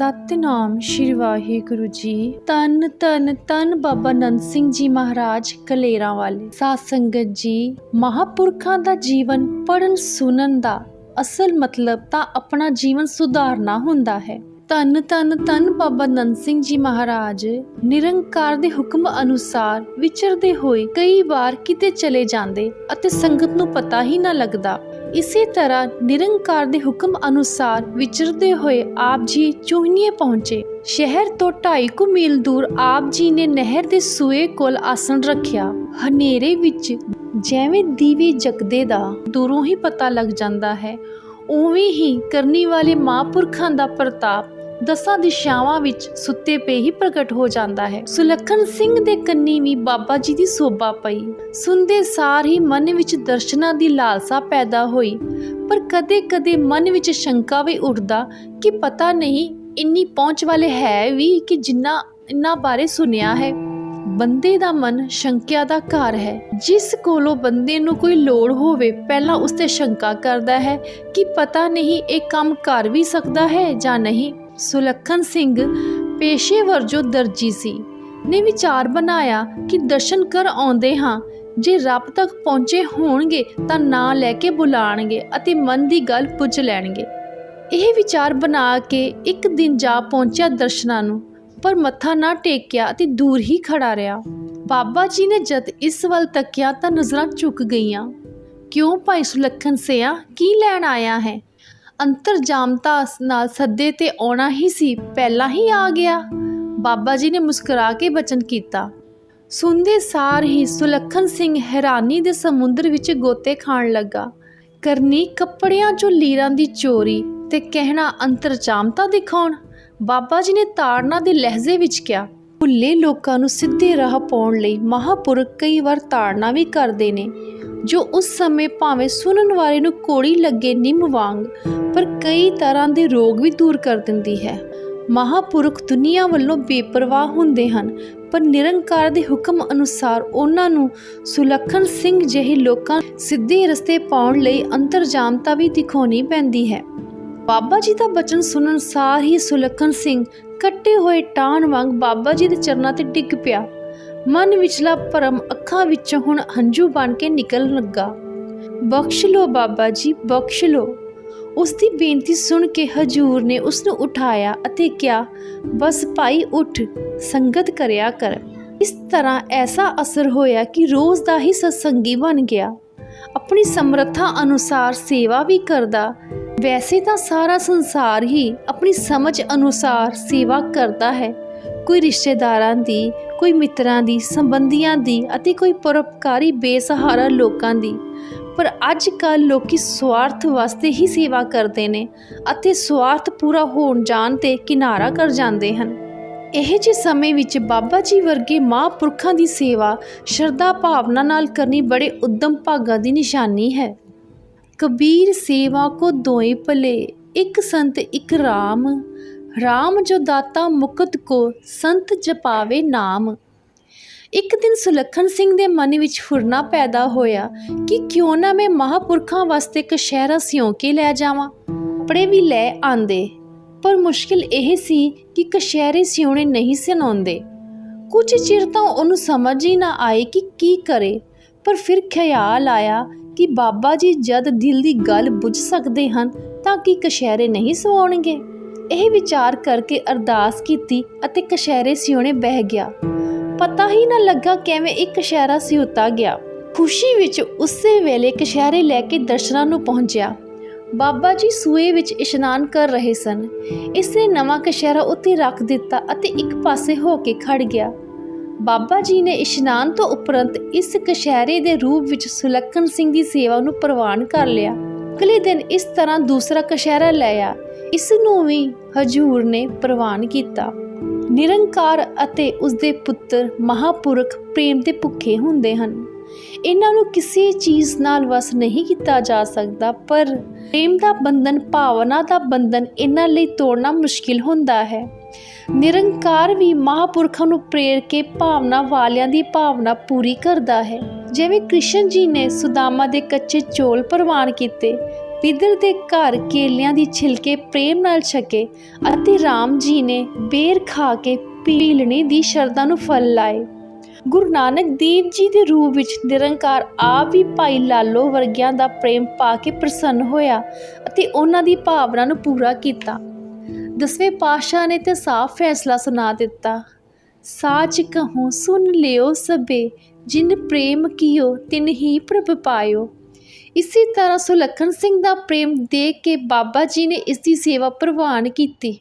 ਸਤਨਾਮ ਸ਼੍ਰੀ ਵਾਹਿਗੁਰੂ ਜੀ। ਤਨ ਤਨ ਤਨ ਬਾਬਾ ਨੰਦ ਸਿੰਘ ਜੀ ਮਹਾਰਾਜ ਕਲੇਰਾਂ ਵਾਲੇ। ਸਾਧ ਸੰਗਤ ਜੀ, ਮਹਾਪੁਰਖਾਂ ਦਾ ਜੀਵਨ ਪੜਨ ਸੁਣਨ ਦਾ ਅਸਲ ਮਤਲਬ ਤਾਂ ਆਪਣਾ ਜੀਵਨ ਸੁਧਾਰਨਾ ਹੁੰਦਾ ਹੈ। ਤਨ ਤਨ ਤਨ ਬਾਬਾ ਨੰਦ ਸਿੰਘ ਜੀ ਮਹਾਰਾਜ, ਨਿਰੰਕਾਰ ਦੇ ਹੁਕਮ ਅਨੁਸਾਰ ਵਿਚਰਦੇ ਹੋਏ ਕਈ ਵਾਰ ਕਿਤੇ ਚਲੇ ਜਾਂਦੇ ਅਤੇ ਸੰਗਤ ਨੂੰ ਪਤਾ ਹੀ ਨਾ ਲੱਗਦਾ। ਇਸੇ ਤਰ੍ਹਾਂ ਨਿਰੰਕਾਰ ਦੇ ਹੁਕਮ ਅਨੁਸਾਰ ਵਿਚਰਦੇ ਹੋਏ ਆਪ ਜੀ ਚੋਹਨੀਏ ਪਹੁੰਚੇ। ਸ਼ਹਿਰ ਤੋਂ 2.5 ਕੁ ਮੀਲ ਦੂਰ ਆਪ ਜੀ ਨੇ ਨਹਿਰ ਦੇ ਸੂਏ ਕੋਲ ਆਸਣ ਰੱਖਿਆ। ਹਨੇਰੇ ਵਿੱਚ ਜਿਵੇਂ ਦੀਵੇ ਜਗਦੇ ਦਾ ਦੂਰੋਂ ਹੀ ਪਤਾ ਲੱਗ ਜਾਂਦਾ ਹੈ। ਉਵੇਂ ਹੀ ਕਰਨੀ ਵਾਲੇ ਮਹਾਂਪੁਰਖਾਂ ਦਾ ਪ੍ਰਤਾਪ ਦਸਾਂ ਦਿਸ਼ਾਵਾਂ ਵਿੱਚ ਸੁੱਤੇ ਪਏ ਹੀ ਪ੍ਰਗਟ ਹੋ ਜਾਂਦਾ ਹੈ। ਸੁਲੱਖਣ ਸਿੰਘ ਦੇ ਕੰਨੀ ਵੀ ਬਾਬਾ ਜੀ ਦੀ ਸੋਭਾ ਪਈ। ਸੁਣਦੇ ਸਾਰ ਹੀ ਮਨ ਵਿੱਚ ਦਰਸ਼ਨਾਂ ਦੀ ਲਾਲਸਾ ਪੈਦਾ ਹੋਈ। ਪਰ ਕਦੇ-ਕਦੇ ਮਨ ਵਿੱਚ ਸ਼ੰਕਾ ਵੀ ਉੱਠਦਾ ਕਿ ਪਤਾ ਨਹੀਂ ਇੰਨੀ ਪਹੁੰਚ ਵਾਲੇ ਹੈ ਵੀ ਕਿ ਜਿੰਨਾ ਇੰਨਾ ਬਾਰੇ ਸੁਣਿਆ ਹੈ। ਬੰਦੇ ਦਾ ਮਨ ਸ਼ੰਕਿਆ ਦਾ ਘਰ ਹੈ। ਜਿਸ ਕੋਲੋਂ ਬੰਦੇ ਨੂੰ ਕੋਈ ਲੋੜ ਹੋਵੇ, ਪਹਿਲਾਂ ਉਸ ਤੇ ਸ਼ੰਕਾ ਕਰਦਾ ਹੈ ਕਿ ਪਤਾ ਨਹੀਂ ਇਹ ਕੰਮ ਕਰ ਵੀ ਸਕਦਾ ਹੈ ਜਾਂ ਨਹੀਂ। ਸੁਲੱਖਣ ਸਿੰਘ ਪੇਸ਼ੇ ਵਰਜੋ ਦਰਜੀ ਸੀ, ਨੇ ਵਿਚਾਰ ਬਣਾਇਆ ਕਿ ਦਰਸ਼ਨ ਕਰ ਆਉਂਦੇ ਹਾਂ, ਜੇ ਰੱਬ ਤੱਕ ਪਹੁੰਚੇ ਹੋਣਗੇ ਤਾਂ ਨਾਂ ਲੈ ਕੇ ਬੁਲਾਣਗੇ ਅਤੇ ਮਨ ਦੀ ਗੱਲ ਪੁੱਛ ਲੈਣਗੇ। ਇਹ ਵਿਚਾਰ ਬਣਾ ਕੇ ਇੱਕ ਦਿਨ ਜਾ ਪਹੁੰਚਿਆ ਦਰਸ਼ਨਾਂ ਨੂੰ, ਪਰ ਮੱਥਾ ਨਾ ਟੇਕਿਆ ਅਤੇ ਦੂਰ ਹੀ ਖੜਾ ਰਿਹਾ। ਬਾਬਾ ਜੀ ਨੇ ਜਦ ਇਸ ਵੱਲ ਤੱਕਿਆ ਤਾਂ ਨਜ਼ਰਾਂ ਝੁਕ ਗਈਆਂ। ਕਿਉਂ ਭਾਈ ਸੁਲੱਖਣ ਸਿਆ, ਕੀ ਲੈਣ ਆਇਆ ਹੈ? ਅੰਤਰਜਾਮਤਾ ਨਾਲ ਸੱਦੇ ਤੇ ਆਉਣਾ ਹੀ ਸੀ, ਪਹਿਲਾਂ ਹੀ ਆ ਗਿਆ। ਬਾਬਾ ਜੀ ਨੇ ਮੁਸਕਰਾ ਕੇ ਬਚਨ ਕੀਤਾ। ਸੁਣਦੇ ਸਾਰ ਹੀ ਸੁਲੱਖਣ ਸਿੰਘ ਹੈਰਾਨੀ ਦੇ ਸਮੁੰਦਰ ਵਿੱਚ ਗੋਤੇ ਖਾਣ ਲੱਗਾ। ਕਰਨੀ ਕੱਪੜਿਆਂ 'ਚੋਂ ਲੀਰਾਂ ਦੀ ਚੋਰੀ ਤੇ ਕਹਿਣਾ ਅੰਤਰਜਾਮਤਾ ਦਿਖਾਉਣ, ਬਾਬਾ ਜੀ ਨੇ ਤਾੜਨਾ ਦੇ ਲਹਿਜ਼ੇ ਵਿੱਚ ਕਿਹਾ। ਭੁੱਲੇ ਲੋਕਾਂ ਨੂੰ ਸਿੱਧੇ ਰਾਹ ਪਾਉਣ ਲਈ ਮਹਾਪੁਰਖ ਕਈ ਵਾਰ ਤਾੜਨਾ ਵੀ ਕਰਦੇ ਨੇ। ਜੋ ਉਸ ਸਮੇਂ ਭਾਵੇਂ ਸੁਣਨ ਵਾਲੇ ਨੂੰ ਕੋੜੀ ਲੱਗੇ ਨਿੰਮ ਵਾਂਗ, ਪਰ ਕਈ ਤਰ੍ਹਾਂ ਦੇ ਰੋਗ ਵੀ ਦੂਰ ਕਰ ਦਿੰਦੀ ਹੈ। ਮਹਾਪੁਰਖ ਦੁਨੀਆ ਵੱਲੋਂ ਬੇਪਰਵਾਹ ਹੁੰਦੇ ਹਨ, ਪਰ ਨਿਰੰਕਾਰ ਦੇ ਹੁਕਮ ਅਨੁਸਾਰ ਉਹਨਾਂ ਨੂੰ ਸੁਲੱਖਣ ਸਿੰਘ ਜਿਹੇ ਲੋਕਾਂ ਸਿੱਧੇ ਰਸਤੇ ਪਾਉਣ ਲਈ ਅੰਤਰਜਾਮਤਾ ਵੀ ਦਿਖਾਉਣੀ ਪੈਂਦੀ ਹੈ। ਬਾਬਾ ਜੀ ਦਾ ਬਚਨ ਸੁਣਨ ਸਾਰ ਹੀ ਸੁਲੱਖਣ ਸਿੰਘ ਕੱਟੇ ਹੋਏ ਟਾਣ ਵਾਂਗ ਬਾਬਾ ਜੀ ਦੇ ਚਰਨਾਂ ਤੇ ਡਿੱਗ ਪਿਆ। ਮਨ ਵਿਚਲਾ ਭਰਮ ਅੱਖਾਂ ਵਿੱਚੋਂ ਹੁਣ ਹੰਝੂ ਬਣ ਕੇ ਨਿਕਲਣ ਲੱਗਾ। ਬਖਸ਼ ਲੋ ਬਾਬਾ ਜੀ, ਬਖਸ਼ ਲੋ। ਉਸ ਦੀ ਬੇਨਤੀ ਸੁਣ ਕੇ ਹਜੂਰ ਨੇ ਉਸ ਨੂੰ ਉਠਾਇਆ ਅਤੇ ਕਿਹਾ, ਬਸ ਭਾਈ, ਉੱਠ, ਸੰਗਤ ਕਰਿਆ ਕਰ। ਇਸ ਤਰ੍ਹਾਂ ਐਸਾ ਅਸਰ ਹੋਇਆ ਕਿ ਰੋਜ਼ ਦਾ ਹੀ ਸਤਸੰਗੀ ਬਣ ਗਿਆ। ਆਪਣੀ ਸਮਰੱਥਾ ਅਨੁਸਾਰ ਸੇਵਾ ਵੀ ਕਰਦਾ, ਵੈਸੇ ਤਾਂ ਸਾਰਾ ਸੰਸਾਰ ਹੀ ਆਪਣੀ ਸਮਝ ਅਨੁਸਾਰ ਸੇਵਾ ਕਰਦਾ ਹੈ। ਕੋਈ ਰਿਸ਼ਤੇਦਾਰਾਂ ਦੀ ਕੋਈ ਮਿੱਤਰਾਂ ਦੀ, ਸੰਬੰਧੀਆਂ ਦੀ ਅਤੇ ਕੋਈ ਪਰਉਪਕਾਰੀ ਬੇਸਹਾਰਾ ਲੋਕਾਂ ਦੀ। ਪਰ ਅੱਜ ਕੱਲ ਲੋਕੀ ਸਵਾਰਥ ਵਾਸਤੇ ਹੀ ਸੇਵਾ ਕਰਦੇ ਨੇ ਅਤੇ ਸਵਾਰਥ ਪੂਰਾ ਹੋਣ ਜਾਣ ਤੇ ਕਿਨਾਰਾ ਕਰ ਜਾਂਦੇ ਹਨ। ਇਹ ਜਿਹੇ ਸਮੇਂ ਵਿੱਚ ਬਾਬਾ ਜੀ ਵਰਗੇ ਮਹਾਂਪੁਰਖਾਂ ਦੀ ਸੇਵਾ ਸ਼ਰਧਾ ਭਾਵਨਾ ਨਾਲ ਕਰਨੀ ਬੜੇ ਉਦਮ ਭਾਗਾ ਦੀ ਨਿਸ਼ਾਨੀ ਹੈ। ਕਬੀਰ ਸੇਵਾ ਕੋ ਦੋਏ ਭਲੇ, ਇੱਕ ਸੰਤ ਇੱਕ ਰਾਮ ਰਾਮ ਜੋ ਦਾਤਾ ਮੁਕਤ ਕੋ ਸੰਤ ਜਪਾਵੇ ਨਾਮ। ਇੱਕ ਦਿਨ ਸੁਲੱਖਣ ਸਿੰਘ ਦੇ ਮਨ ਵਿੱਚ ਫੁਰਨਾ ਪੈਦਾ ਹੋਇਆ ਕਿ ਕਿਉਂ ਨਾ ਮੈਂ ਮਹਾਪੁਰਖਾਂ ਵਾਸਤੇ ਕਸ਼ਹਿਰਾ ਸਿਉਂ ਕੇ ਲੈ ਜਾਵਾਂ। ਕੱਪੜੇ ਵੀ ਲੈ ਆਂਦੇ, ਪਰ ਮੁਸ਼ਕਿਲ ਇਹ ਸੀ ਕਿ ਕਸ਼ਹਿਰੇ ਸਿਉਣੇ ਨਹੀਂ ਸਨ ਆਉਂਦੇ ਕੁਝ ਚਿਰ ਤਾਂ ਉਹਨੂੰ ਸਮਝ ਹੀ ਨਾ ਆਈ ਕਿ ਕੀ ਕਰੇ, ਪਰ ਫਿਰ ਖਿਆਲ ਆਇਆ ਕਿ ਬਾਬਾ ਜੀ ਜਦ ਦਿਲ ਦੀ ਗੱਲ ਬੁੱਝ ਸਕਦੇ ਹਨ ਤਾਂ ਕੀ ਕਸ਼ਹਿਰੇ ਨਹੀਂ ਸਵਾਉਣਗੇ। ਇਹ ਵਿਚਾਰ ਕਰਕੇ ਅਰਦਾਸ ਕੀਤੀ ਅਤੇ ਕਸ਼ਹਿਰੇ ਸਿਉਣੇ ਬਹਿ ਗਿਆ। ਪਤਾ ਹੀ ਨਾ ਲੱਗਾ ਕਿਵੇਂ ਇੱਕ ਕਸ਼ਹਿਰਾ ਸਿਉਤਾ ਗਿਆ। ਖੁਸ਼ੀ ਵਿੱਚ ਉਸੇ ਵੇਲੇ ਕਸ਼ਹਿਰੇ ਲੈ ਕੇ ਦਰਸ਼ਨਾਂ ਨੂੰ ਪਹੁੰਚਿਆ। ਬਾਬਾ ਜੀ ਸੂਏ ਵਿੱਚ ਇਸ਼ਨਾਨ ਕਰ ਰਹੇ ਸਨ। ਇਸ ਨੇ ਨਵਾਂ ਕਸ਼ਹਿਰਾ ਉੱਤੇ ਰੱਖ ਦਿੱਤਾ ਅਤੇ ਇੱਕ ਪਾਸੇ ਹੋ ਕੇ ਖੜ ਗਿਆ। ਬਾਬਾ ਜੀ ਨੇ ਇਸ਼ਨਾਨ ਤੋਂ ਉਪਰੰਤ ਇਸ ਕਸ਼ਹਿਰੇ ਦੇ ਰੂਪ ਵਿੱਚ ਸੁਲੱਖਣ ਸਿੰਘ ਦੀ ਸੇਵਾ ਨੂੰ ਪ੍ਰਵਾਨ ਕਰ ਲਿਆ। ਅਗਲੇ ਦਿਨ ਇਸ ਤਰ੍ਹਾਂ ਦੂਸਰਾ ਕਸ਼ਹਿਰਾ ਲਿਆ ਇਸ ਨੂੰ ਵੀ ਹਜੂਰ ਨੇ ਪ੍ਰਵਾਨ ਕੀਤਾ। ਨਿਰੰਕਾਰ ਅਤੇ ਉਸ ਦੇ ਪੁੱਤਰ ਮਹਾਪੁਰਖ ਪ੍ਰੇਮ ਦੇ ਭੁੱਖੇ ਹੁੰਦੇ ਹਨ। ਇਹਨਾਂ ਨੂੰ ਕਿਸੇ ਚੀਜ਼ ਨਾਲ ਵਸ ਨਹੀਂ ਕੀਤਾ ਜਾ ਸਕਦਾ, ਪਰ ਪ੍ਰੇਮ ਦਾ ਬੰਧਨ, ਭਾਵਨਾ ਦਾ ਬੰਧਨ ਇਹਨਾਂ ਲਈ ਤੋੜਨਾ ਮੁਸ਼ਕਿਲ ਹੁੰਦਾ ਹੈ। ਨਿਰੰਕਾਰ ਵੀ ਮਹਾਪੁਰਖਾਂ ਨੂੰ ਪ੍ਰੇਰ ਕੇ ਭਾਵਨਾ ਵਾਲਿਆਂ ਦੀ ਭਾਵਨਾ ਪੂਰੀ ਕਰਦਾ ਹੈ। ਜਿਵੇਂ ਕ੍ਰਿਸ਼ਨ ਜੀ ਨੇ ਸੁਦਾਮਾ ਦੇ ਕੱਚੇ ਚੋਲ ਪ੍ਰਵਾਨ ਕੀਤੇ ਪਿੱਦਰ ਦੇ ਘਰ ਕੇਲਿਆਂ ਦੀ ਛਿਲਕੇ ਪ੍ਰੇਮ ਨਾਲ ਛਕੇ ਅਤੇ ਰਾਮ ਜੀ ਨੇ ਬੇਰ ਖਾ ਕੇ ਪੀਲਣੇ ਦੀ ਸ਼ਰਧਾ ਨੂੰ ਫਲ ਲਾਏ। ਗੁਰੂ ਨਾਨਕ ਦੇਵ ਜੀ ਦੇ ਰੂਪ ਵਿੱਚ ਨਿਰੰਕਾਰ ਆਪ ਵੀ ਭਾਈ ਲਾਲੋ ਵਰਗਿਆਂ ਦਾ ਪ੍ਰੇਮ ਪਾ ਕੇ ਪ੍ਰਸੰਨ ਹੋਇਆ ਅਤੇ ਉਹਨਾਂ ਦੀ ਭਾਵਨਾ ਨੂੰ ਪੂਰਾ ਕੀਤਾ। ਦਸਵੇਂ ਪਾਤਸ਼ਾਹ ਨੇ ਤੇ ਸਾਫ਼ ਫੈਸਲਾ ਸੁਣਾ ਦਿੱਤਾ। ਸਾਚ ਕਹੂੰ ਸੁਣ ਲਿਓ ਸਭੇ, ਜਿਨ ਪ੍ਰੇਮ ਕੀਓ ਤਿਨ ਹੀ ਪ੍ਰਭ ਪਾਇਓ। ਇਸੇ ਤਰ੍ਹਾਂ ਸੁਲੱਖਣ ਸਿੰਘ ਦਾ ਪ੍ਰੇਮ ਦੇਖ ਕੇ ਬਾਬਾ ਜੀ ਨੇ ਇਸ ਦੀ ਸੇਵਾ ਪ੍ਰਵਾਨ ਕੀਤੀ।